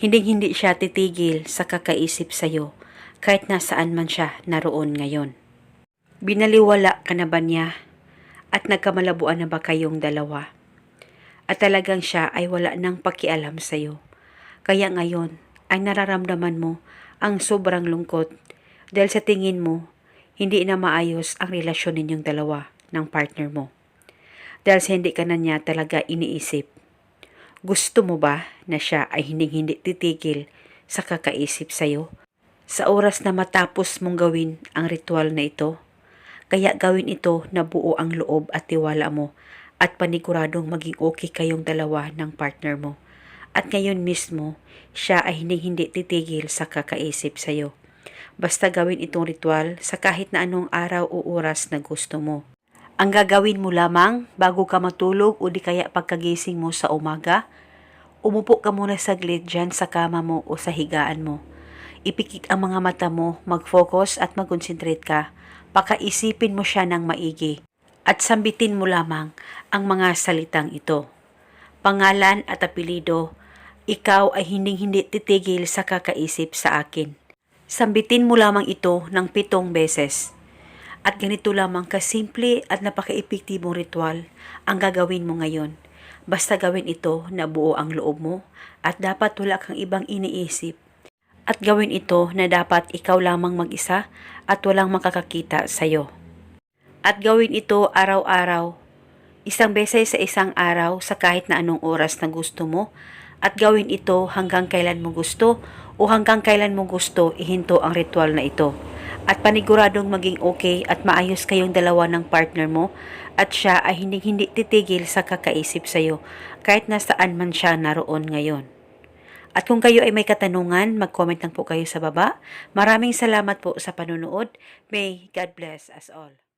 Hindi-hindi siya titigil sa kakaisip sa'yo kahit nasaan man siya naroon ngayon. Binaliwala ka na ba niya at nagkamalabuan na ba kayong dalawa? At talagang siya ay wala nang pakialam sa'yo. Kaya ngayon ay nararamdaman mo ang sobrang lungkot dahil sa tingin mo hindi na maayos ang relasyon ninyong dalawa ng partner mo. Dahil sa hindi ka na niya talaga iniisip. Gusto mo ba na siya ay hindi-hindi titigil sa kakaisip sa'yo? Sa oras na matapos mong gawin ang ritual na ito, kaya gawin ito na buo ang loob at tiwala mo at paniguradong maging okay kayong dalawa ng partner mo. At ngayon mismo, siya ay hindi-hindi titigil sa kakaisip sa'yo. Basta gawin itong ritual sa kahit na anong araw o oras na gusto mo. Ang gagawin mo lamang bago ka matulog o di kaya pagkagising mo sa umaga, umupo ka muna saglit dyan sa kama mo o sa higaan mo. Ipikit ang mga mata mo, mag-focus at mag-concentrate ka. Pakaisipin mo siya ng maigi at sambitin mo lamang ang mga salitang ito. Pangalan at apelido, ikaw ay hinding-hindi titigil sa kakaisip sa akin. Sambitin mo lamang ito ng pitong beses. At ganito lamang kasimple at napaka-epektibong ritual ang gagawin mo ngayon. Basta gawin ito na buo ang loob mo at dapat wala kang ibang iniisip. At gawin ito na dapat ikaw lamang mag-isa at walang makakakita sa'yo. At gawin ito araw-araw, isang beses sa isang araw sa kahit na anong oras na gusto mo at gawin ito hanggang kailan mo gusto o hanggang kailan mo gusto ihinto ang ritual na ito. At paniguradong maging okay at maayos kayong dalawa ng partner mo at siya ay hindi-hindi titigil sa kakaisip sa'yo kahit nasaan man siya naroon ngayon. At kung kayo ay may katanungan, mag-comment lang po kayo sa baba. Maraming salamat po sa panunood. May God bless us all.